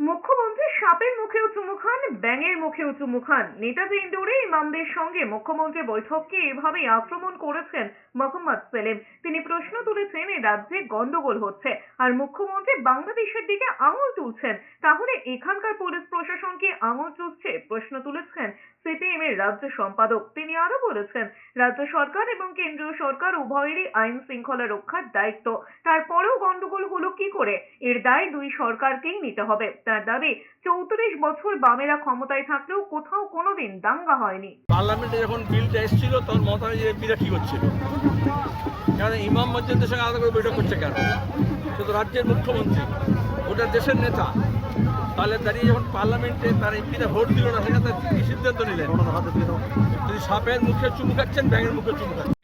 মুখ্যমন্ত্রী সাপের মুখেও চুমু ব্যাঙের মুখেও চুমু নেতাজি ইন্দোরে ইমামদের সঙ্গে মুখ্যমন্ত্রী বৈঠককে এভাবেই আক্রমণ করেছেন মোহাম্মদ সেলিম। তিনি প্রশ্ন তুলেছেন এই রাজ্যে গন্ডগোল হচ্ছে আর মুখ্যমন্ত্রী বাংলাদেশের দিকে আঙুল তুলছেন। তাহলে এখানকার পুলিশ প্রশাসনকে আঙুল চুষছে প্রশ্ন তুলেছেন সিপিএম এর রাজ্য সম্পাদক। তিনি আরও বলেছেন, রাজ্য সরকার এবং কেন্দ্রীয় সরকার উভয়েরই আইন শৃঙ্খলা রক্ষার দায়িত্ব। তারপরেও গন্ডগোল হলো কি করে? এর দায় দুই সরকারকেই নিতে হবে। তার দাবি, চৌত্রিশ বছর বামেরা ক্ষমতায় থাকলেও কোথাও কোনোদিন দাঙ্গা হয়নি। পার্লামেন্টে যখন বিলটা এসেছিল, তখন ব্যানার্জি এমপিরা ঠিক হচ্ছিল কেন ইমাম মসজিদের সঙ্গে আলাদা করে বৈঠক করছে কেন? সে তো রাজ্যের মুখ্যমন্ত্রী ওটা দেশের নেতা। তাহলে দাঁড়িয়ে যখন পার্লামেন্টে তার এমপিরা ভোট দিল না সেখানে তার কি সিদ্ধান্ত নিলেন? তিনি সাপের মুখে চুমু খাচ্ছেন ব্যাঙের মুখে চুমু খাচ্ছেন।